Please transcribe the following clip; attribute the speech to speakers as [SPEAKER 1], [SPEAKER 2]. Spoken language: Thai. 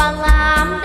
[SPEAKER 1] ว่างาม